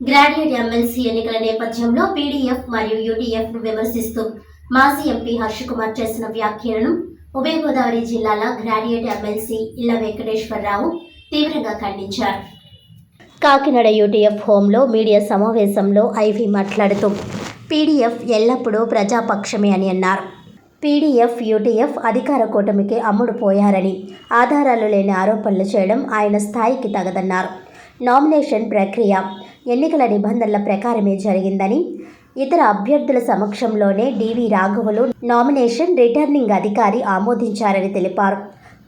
Graduate MLC ఎన్నికల నేపథ్యంలో PDF మరియు యూటీఎఫ్ను విమర్శిస్తూ మాజీ ఎంపీ హర్ష కుమార్ చేసిన వ్యాఖ్యలను ఉభయ గోదావరి జిల్లాల గ్రాడ్యుయేట్ ఎమ్మెల్సీ ఇళ్ళ వెంకటేశ్వరరావు తీవ్రంగా ఖండించారు. కాకినాడ యూటీఎఫ్ హోంలో మీడియా సమావేశంలో ఐవి మాట్లాడుతూ పీడీఎఫ్ ఎల్లప్పుడూ ప్రజాపక్షమే అని అన్నారు. పీడీఎఫ్ యూటీఎఫ్ అధికార కూటమికి అమ్ముడు పోయారని ఆధారాలు లేని ఆరోపణలు చేయడం ఆయన స్థాయికి తగదన్నారు. నామినేషన్ ప్రక్రియ ఎన్నికల నిబంధనల ప్రకారమే జరిగిందని ఇతర అభ్యర్థుల సమక్షంలోనే డివి రాఘవులు నామినేషన్ రిటర్నింగ్ అధికారి ఆమోదించారని తెలిపారు.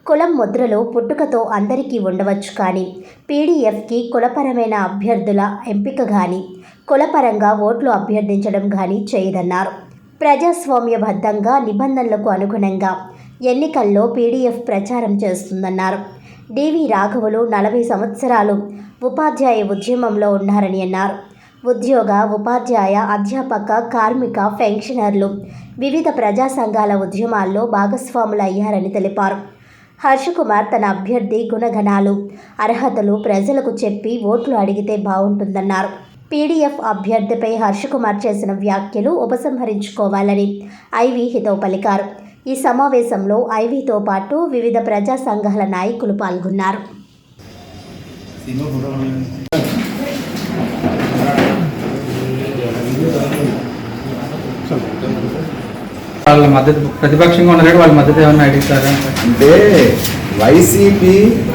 కులం ముద్రలు పుట్టుకతో అందరికీ ఉండవచ్చు కానీ పీడీఎఫ్కి కులపరమైన అభ్యర్థుల ఎంపిక కానీ కులపరంగా ఓట్లు అభ్యర్థించడం కానీ చేయదన్నారు. ప్రజాస్వామ్యబద్ధంగా నిబంధనలకు అనుగుణంగా ఎన్నికల్లో పీడీఎఫ్ ప్రచారం చేస్తుందన్నారు. డివి రాఘవులు నలభై సంవత్సరాలు ఉపాధ్యాయ ఉద్యమంలో ఉన్నారని అన్నారు. ఉద్యోగ ఉపాధ్యాయ అధ్యాపక కార్మిక పెన్షనర్లు వివిధ ప్రజా సంఘాల ఉద్యమాల్లో భాగస్వాములయ్యారని తెలిపారు. హర్షకుమార్ తన అభ్యర్థి గుణగణాలు అర్హతలు ప్రజలకు చెప్పి ఓట్లు అడిగితే బాగుంటుందన్నారు. పీడీఎఫ్ అభ్యర్థిపై హర్షకుమార్ చేసిన వ్యాఖ్యలు ఉపసంహరించుకోవాలని ఐవి హితవు పలికారు. ఈ సమావేశంలో ఐవీతో పాటు వివిధ ప్రజా సంఘాల నాయకులు పాల్గొన్నారు. వాళ్ళ మద్దతు ప్రతిపక్షంగా ఉన్నారు వాళ్ళ మద్దతు ఏమన్నా అడుగుతారా? అంటే వైసీపీ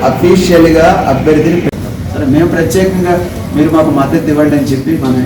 అఫీషియల్గా అభ్యర్థిని సరే మేము ప్రత్యేకంగా మీరు మాకు మద్దతు ఇవ్వండి అని చెప్పి మనం